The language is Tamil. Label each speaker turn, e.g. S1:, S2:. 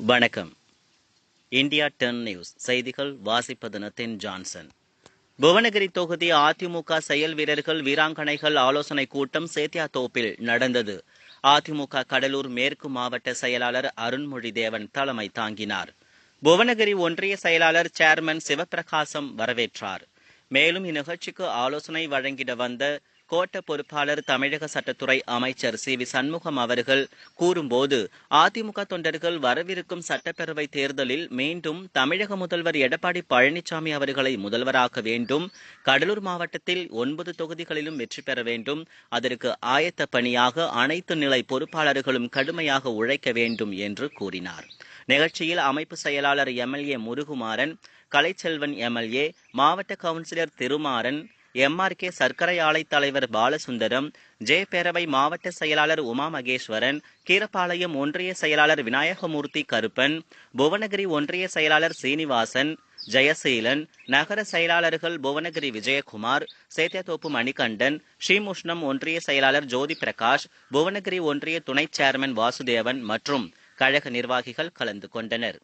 S1: வணக்கம். இந்தியா டென் நியூஸ் செய்திகள் வாசிப்பது நத்தின் ஜான்சன். புவனகிரி தொகுதி அதிமுக செயல் வீரர்கள் வீராங்கனைகள் ஆலோசனை கூட்டம் சேத்தியாத்தோப்பில் நடந்தது. அதிமுக கடலூர் மேற்கு மாவட்ட செயலாளர் அருண்மொழி தேவன் தலைமை தாங்கினார். புவனகிரி ஒன்றிய செயலாளர் சேர்மன் சிவபிரகாசம் வரவேற்றார். மேலும் இந்நிகழ்ச்சிக்கு ஆலோசனை வழங்கிட வந்த கோட்ட பொறுப்பாளர் தமிழக சட்டத்துறை அமைச்சர் சி. வி. சண்முகம் அவர்கள் கூறும்போது அதிமுக தொண்டர்கள் வரவிருக்கும் சட்டப்பேரவை தேர்தலில் மீண்டும் தமிழக முதல்வர் எடப்பாடி பழனிசாமி அவர்களை முதல்வராக்க வேண்டும். கடலூர் மாவட்டத்தில் ஒன்பது தொகுதிகளிலும் வெற்றி பெற வேண்டும். அதற்கு ஆயத்த பணியாக அனைத்து நிலை பொறுப்பாளர்களும் கடுமையாக உழைக்க வேண்டும் என்று கூறினார். நிகழ்ச்சியில் அமைப்பு செயலாளர் எம்எல்ஏ முருகுமாறன் கலைச்செல்வன் எம்எல்ஏ மாவட்ட கவுன்சிலர் திருமாறன் எம்ஆர்கே சர்க்கரை ஆலை தலைவர் பாலசுந்தரம் ஜே பேரவை மாவட்ட செயலாளர் உமா மகேஸ்வரன் கீரப்பாளையம் ஒன்றிய செயலாளர் விநாயகமூர்த்தி கருப்பன் புவனகிரி ஒன்றிய செயலாளர் சீனிவாசன் ஜெயசீலன் நகர செயலாளர்கள் புவனகிரி விஜயகுமார் சேத்தியத்தோப்பு மணிகண்டன் ஸ்ரீமுஷ்ணம் ஒன்றிய செயலாளர் ஜோதி பிரகாஷ் புவனகிரி ஒன்றிய துணை சேர்மன் வாசுதேவன் மற்றும் கழக நிர்வாகிகள் கலந்து கொண்டனர்.